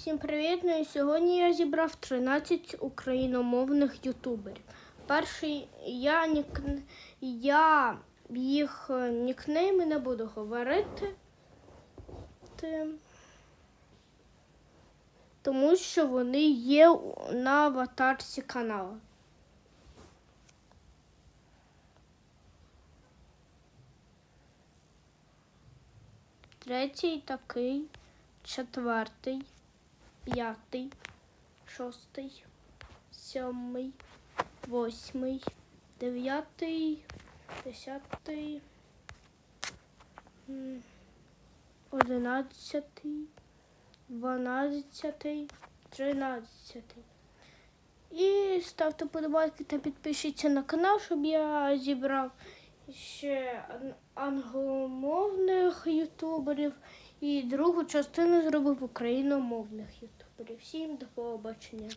Всім привіт! Ну і сьогодні я зібрав 13 україномовних ютуберів. Перший я нік... я їх е, нікнейми не буду говорити. Тому що вони є на аватарці каналу. Третій такий, четвертий, п'ятий, шостий, сьомий, восьмий, дев'ятий, десятий, одинадцятий, дванадцятий, тринадцятий. І ставте подобайки та підпишіться на канал, щоб я зібрав ще англомовних ютуберів і другу частину зробив україномовних ютуберів. Всім до побачення.